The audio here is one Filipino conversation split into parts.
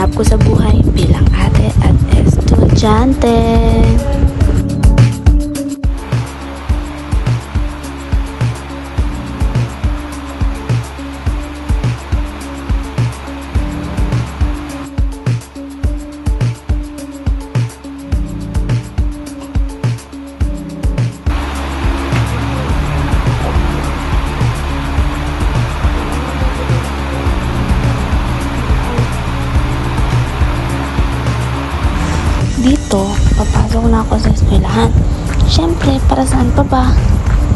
ganap ko sa buhay bilang ate at estudyante. Dito, papasok na ako sa eskwelahan. Siyempre, para saan pa ba?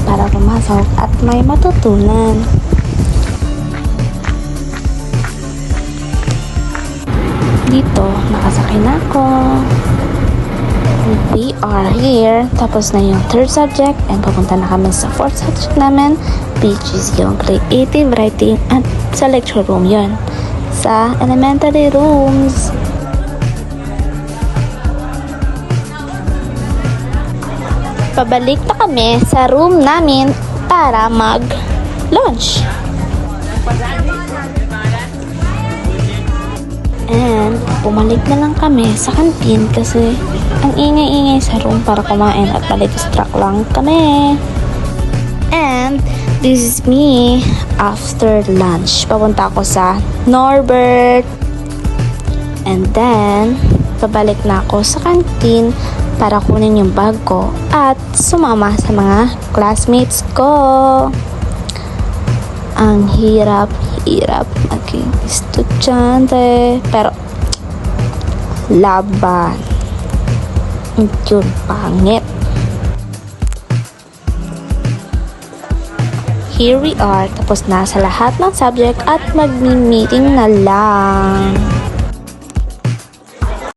Para pumasok at may matutunan. Dito, nakasakay na ako. We are here. Tapos na yung third subject and papunta na kami sa fourth subject namin which is yung creative writing at sa lecture room yon sa elementary rooms. Pabalik na kami sa room namin para mag-lunch. And bumalik na lang kami sa kantin kasi ang ingay-ingay sa room para kumain at mali-distract lang kami. And this is me after lunch. Papunta ako sa Norbert. And then, pabalik na ako sa kantin para kunin yung bag ko at sumama sa mga classmates ko. Ang hirap-hirap maging estudyante. Pero, laban. Yun, pangit. Here we are, tapos na sa lahat ng subject at magmi-meeting na lang.